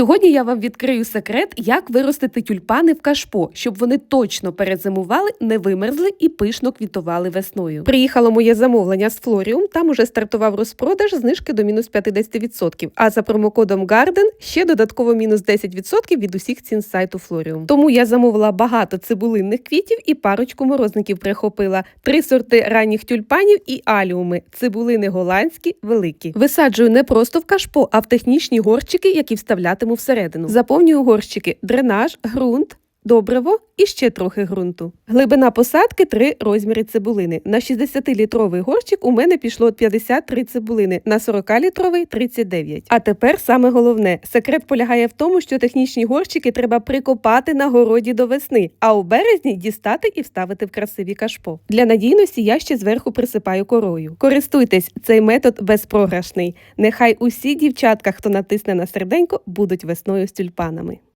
Сьогодні я вам відкрию секрет, як виростити тюльпани в кашпо, щоб вони точно перезимували, не вимерзли і пишно квітували весною. Приїхало моє замовлення з Флоріум. Там уже стартував розпродаж знижки до мінус 50%, А за промокодом Garden ще додатково мінус 10% від усіх цін сайту Флоріум. Тому я замовила багато цибулинних квітів і парочку морозників прихопила. Три сорти ранніх тюльпанів і аліуми. Цибулини голландські, великі. Висаджую не просто в кашпо, а в технічні горщики, які вставлятиму всередину. Заповнюю горщики, дренаж, ґрунт. Добриво і ще трохи ґрунту. Глибина посадки 3 розміри цибулини. На 60-літровий горщик у мене пішло 53 цибулини, на 40-літровий 39. А тепер саме головне: секрет полягає в тому, що технічні горщики треба прикопати на городі до весни, а у березні дістати і вставити в красиві кашпо. Для надійності я ще зверху присипаю корою. Користуйтесь, цей метод безпрограшний. Нехай усі дівчатка, хто натисне на серденько, будуть весною з тюльпанами.